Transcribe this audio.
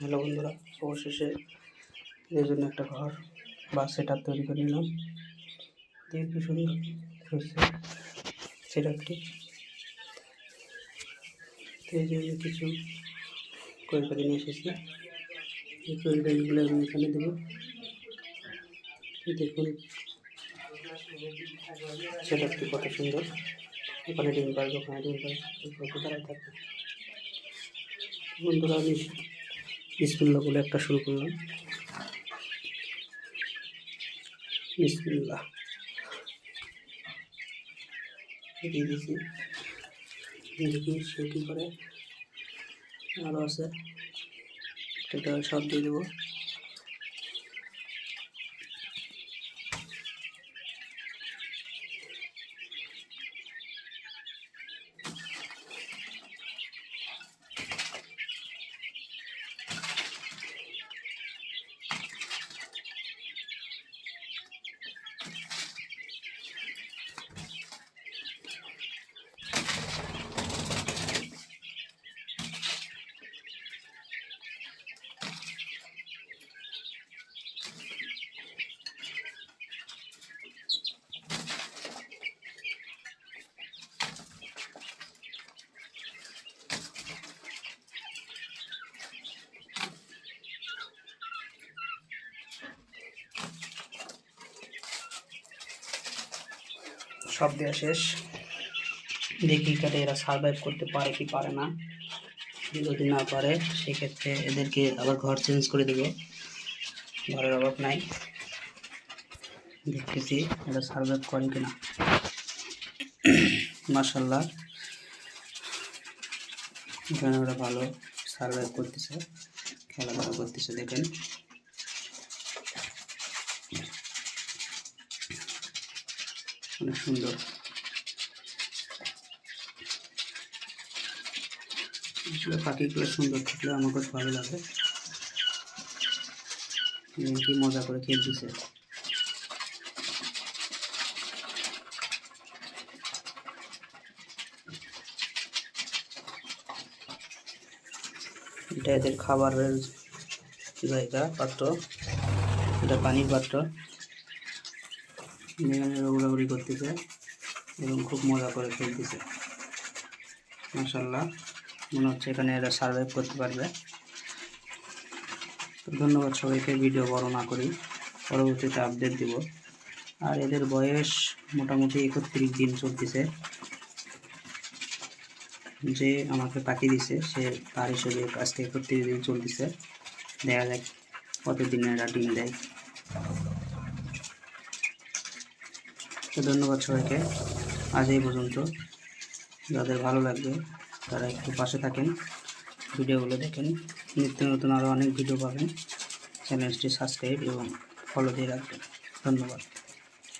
Hello বন্ধুরা অবশেষে এর জন্য একটা ঘর বা সেট তৈরি করে নিলাম। দিয়ে কি সুন্দর হয়েছে সেটআপটি তো এই জন্য কিছু করে নিয়ে এসেছি। এই কোয়েলকারিগুলো আমি এখানে দেবো। দেখুন সেটআপটি কত সুন্দর। ওখানে ডিম পারবে ওখানে ডিম পারবে থাকবে। বন্ধুরা, আমি বিসমিল্লা বলে একটা শুরু করলাম। বিসমুল্লা দিয়ে দিয়েছি। দেখি সে কী করে? আরও আছে। এটা সব দিয়ে দেবো। সব দেওয়া শেষ। দেখি কাটে এরা সার্ভাইভ করতে পারে কি পারে না। যদি না পারে, সেক্ষেত্রে এদেরকে আবার ঘর চেঞ্জ করে দেবো। ঘরের অভাব নাই। দেখতেছি এরা সার্ভাইভ করে কিনা। মার্শাল্লাহ এখানে ওরা ভালো সার্ভাইভ করতেছে। খেলাধুলা করতেছে, দেখেন। অনেক সুন্দর। পাখিগুলো সুন্দর থাকলে আমার ভালো লাগে। কি মজা করে খেলতেছে। এটা এদের খাবারের জায়গা পাত্র, এটা পানির পাত্র। এখানে উড়াউড়ি করতেছে এবং খুব মজা করে খেলতেছে। মাসাল্লাহ মনে হচ্ছে এখানে এরা সার্ভাইভ করতে পারবে। ধন্যবাদ সবাইকে ভিডিও বড় না করি। পরবর্তীতে আপডেট দিব। আর এদের বয়স মোটামুটি একত্রিশ দিন চলতেছে। যে আমাকে পাখি দিছে, সে তার হিসেবে আজকে একত্রিশ দিন চলতেছে। দেখা যাক কতদিনে এরা ডিম দেয়। ধন্যবাদ সবাইকে। আজ এই পর্যন্ত। যাদের ভালো লাগবে, তারা একটু পাশে থাকেন, ভিডিওগুলো দেখেন। নিত্য নতুন আরও অনেক ভিডিও পাবেন। চ্যানেলটি সাবস্ক্রাইব এবং ফলো দিয়ে রাখবেন। ধন্যবাদ।